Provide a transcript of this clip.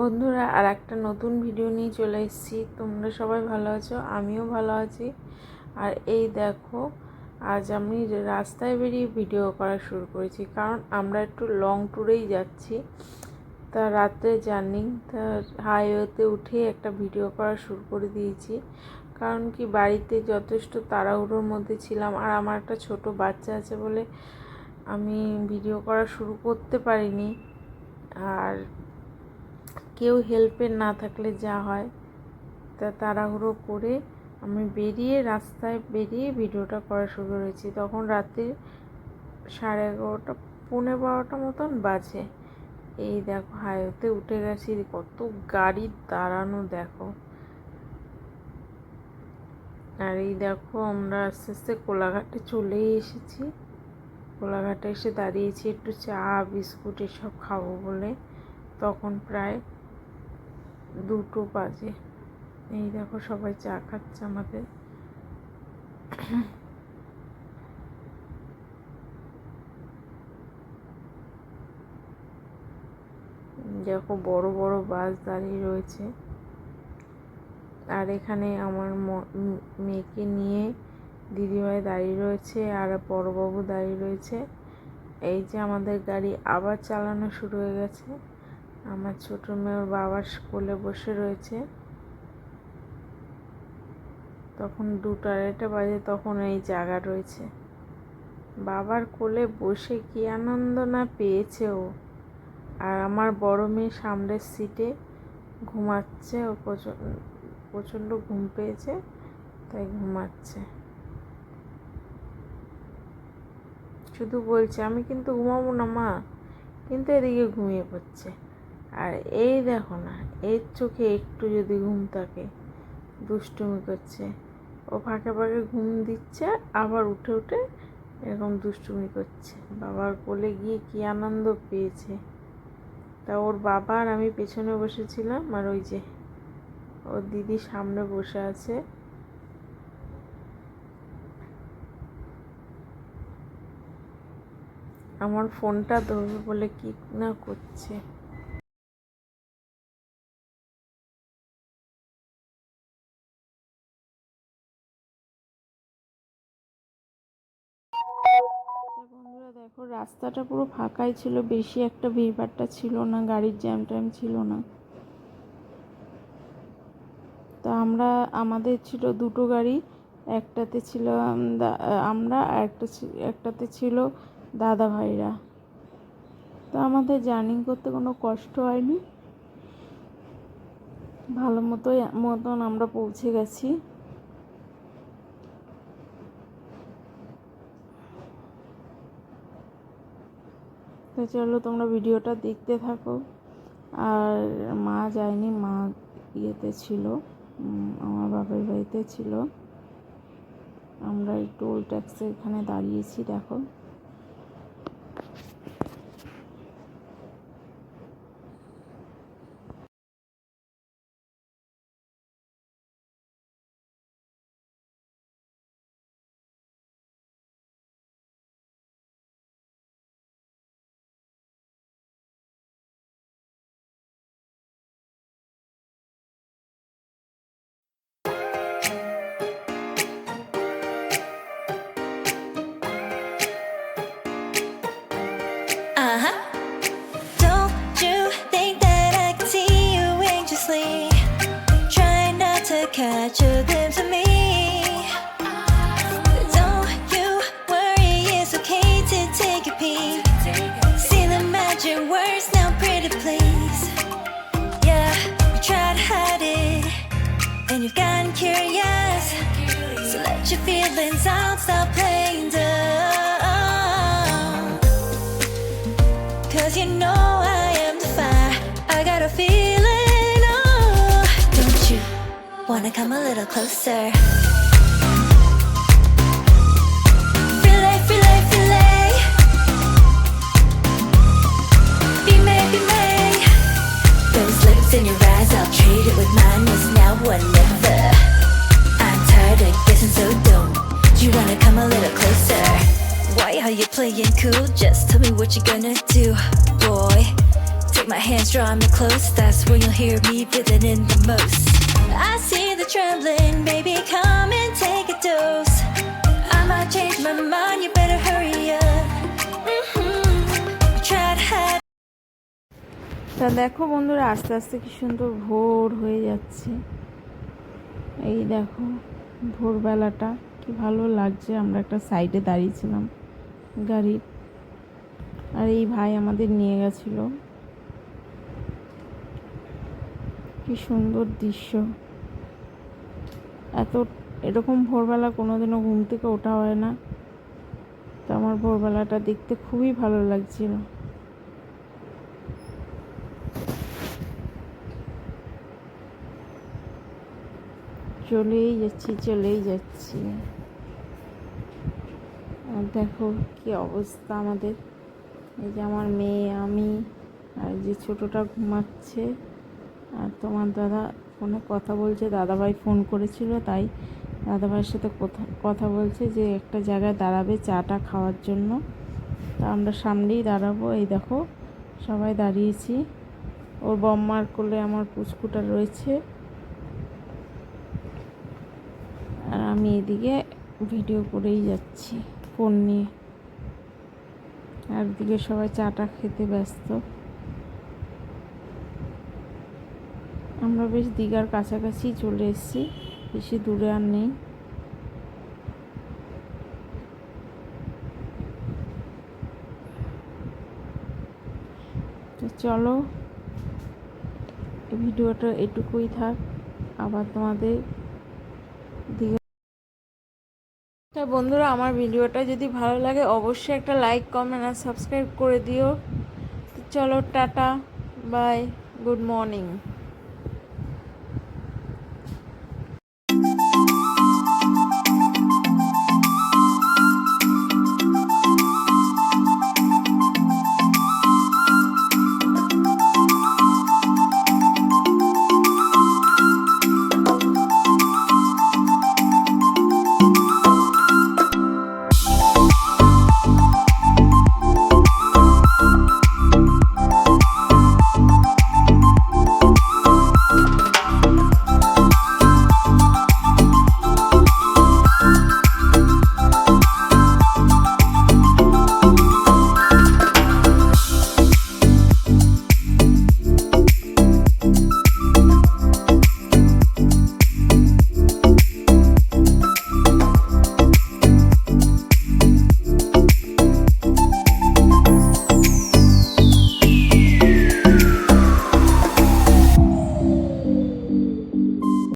বন্ধুরা আর একটা নতুন ভিডিও নিয়ে চলে এসেছি। তোমরা সবাই ভালো আছো? আমিও ভালো আছি। আর এই দেখো, আজ আমি রাস্তায় বেরিয়ে ভিডিও করা শুরু করেছি। কারণ আমরা একটু লং ট্যুরেই যাচ্ছি। তা রাত্রে জার্নি, তা হাইওয়েতে উঠে একটা ভিডিও করা শুরু করে দিয়েছি। কারণ কি, বাড়িতে যথেষ্ট তাড়াহুড়োর মধ্যে ছিলাম। আর আমার একটা ছোট বাচ্চা আছে বলে আমি ভিডিও করা শুরু করতে পারিনি। আর কেউ হেল্পের না থাকলে যা হয়, তা তাড়াহুড়ো করে আমি বেরিয়ে রাস্তায় বেরিয়ে ভিডিওটা করা শুরু করেছি। তখন রাত্রি সাড়ে এগারোটা, পৌনে বারোটা মতন বাজে। এই দেখো হাইওয়েতে উঠে গেছি, কত গাড়ি দাঁড়ানো দেখো। আর এই দেখো, আমরা আস্তে আস্তে কোলাঘাটে চলেই এসেছি। কোলাঘাটে এসে দাঁড়িয়েছি, একটু চা, বিস্কুট এসব খাব বলে। তখন প্রায় দুটো বাজে। এই দেখো সবাই চা খাচ্ছে আমাদের। দেখো বড় বড় বাস দাঁড়িয়ে রয়েছে। আর এখানে আমার মেয়েকে নিয়ে দিদিভাই দাঁড়িয়ে রয়েছে আর বড়বাবু দাঁড়িয়ে রয়েছে। এই যে আমাদের গাড়ি আবার চালানো শুরু হয়ে গেছে। আমার ছোট মেয়ে ওর বাবার কোলে বসে রয়েছে। তখন দুটো আড়াইটা বাজে, তখন এই জায়গা রয়েছে। বাবার কোলে বসে কি আনন্দ না পেয়েছে ও? আর আমার বড় মেয়ে সামনের সিটে ঘুমাচ্ছে, ও প্রচণ্ড ঘুম পেয়েছে, তাই ঘুমাচ্ছে। শুধু বলছে, আমি কিন্তু ঘুমাবো না মা। কিন্তু এদিকে ঘুমিয়ে পড়ছে। আর এই দেখো না, এর চোখে একটু যদি ঘুম থাকে, দুষ্টুমি করছে। ও ফাঁকে ফাঁকে ঘুম দিচ্ছে, আবার উঠে উঠে এরকম দুষ্টুমি করছে। বাবার কোলে গিয়ে কি আনন্দ পেয়েছে? তা ওর বাবা আর আমি পেছনে বসেছিলাম, আর ওই যে ওর দিদি সামনে বসে আছে। আমার ফোনটা ধরবে বলে কি না করছে। দেখো রাস্তাটা পুরো ফাঁকাই ছিল, বেশি একটা ভিড়ভাট্টা ছিল না, গাড়ির জ্যাম ট্যাম ছিল না। তা আমরা, আমাদের ছিল দুটো গাড়ি, একটাতে ছিল আমরা একটা একটাতে ছিল দাদা ভাইরা। তো আমাদের জার্নি করতে কোনো কষ্ট হয়নি। ভালো মতোই, মতন আমরা পৌঁছে গেছি। চলো তোমরা ভিডিওটা দেখতে থাকো। আর মা যায়নি, মা ইয়েতে ছিল আমার বাপের বাড়িতে ছিল। আমরা টোল ট্যাক্সের এখানে দাঁড়িয়েছি, দেখো। Catch a glimpse of me. Don't you worry, it's okay to take a peek. See the magic words now, pretty please. Yeah, you tried to hide it, and you've gotten curious. So let your feelings out, stop playing dumb. Wanna come a little closer? Filet, filet, filet. Be may, be may. Those lips in your eyes, I'll trade it with mine. It's now or never. I'm tired of guessing, so don't you wanna come a little closer? Why are you playing cool? Just tell me what you're gonna do, boy. Take my hands, draw me close. That's when you'll hear me breathing in the most. Trembling, baby. Come and take a dose. I might change my mind. You better hurry up. Mm-hmm. To hide. তা দেখো বন্ধুরা আস্তে আস্তে কি সুন্দর ভোর হয়ে যাচ্ছে এই দেখো ভোরবেলাটা কি ভালো লাগছে আমরা একটা সাইডে দাঁড়িয়েছিলাম গাড়ির আর এই ভাই আমাদের নিয়ে গেছিল কি সুন্দর দৃশ্য এত, এরকম ভোরবেলা কোনোদিনও ঘুম থেকে ওঠা হয় না। তো আমার ভোরবেলাটা দেখতে খুবই ভালো লাগছিল। চলেই যাচ্ছি চলেই যাচ্ছি। আর দেখো কি অবস্থা আমাদের। এই যে আমার মেয়ে, আমি, আর যে ছোটোটা ঘুমাচ্ছে। আর তোমার দাদা ফোনে কথা বলছে, দাদাভাই ফোন করেছিল, তাই দাদাভাইয়ের সাথে কথা কথা বলছে যে একটা জায়গায় দাঁড়াবে চাটা খাওয়ার জন্য। তা আমরা সামনেই দাঁড়াবো, এই দেখো, সবাই দাঁড়িয়েছি। ওর বম্মার কোলে আমার পুচকুটা রয়েছে। আর আমি এদিকে ভিডিও করেই যাচ্ছি, ফোন নিয়ে। এদিকে সবাই চাটা খেতে ব্যস্ত। আমরা বেশ দীঘার কাছাকাছি চলে এসেছি, বেশি দূরে আর নেই। তো চলো ভিডিওটা এটুকুই থাক, আবার তোমাদের দীঘা তা বন্ধুরা, আমার ভিডিওটা যদি ভালো লাগে, অবশ্যই একটা লাইক কমেন্ট আর সাবস্ক্রাইব করে দিও। চলো, টাটা বাই গুড মর্নিং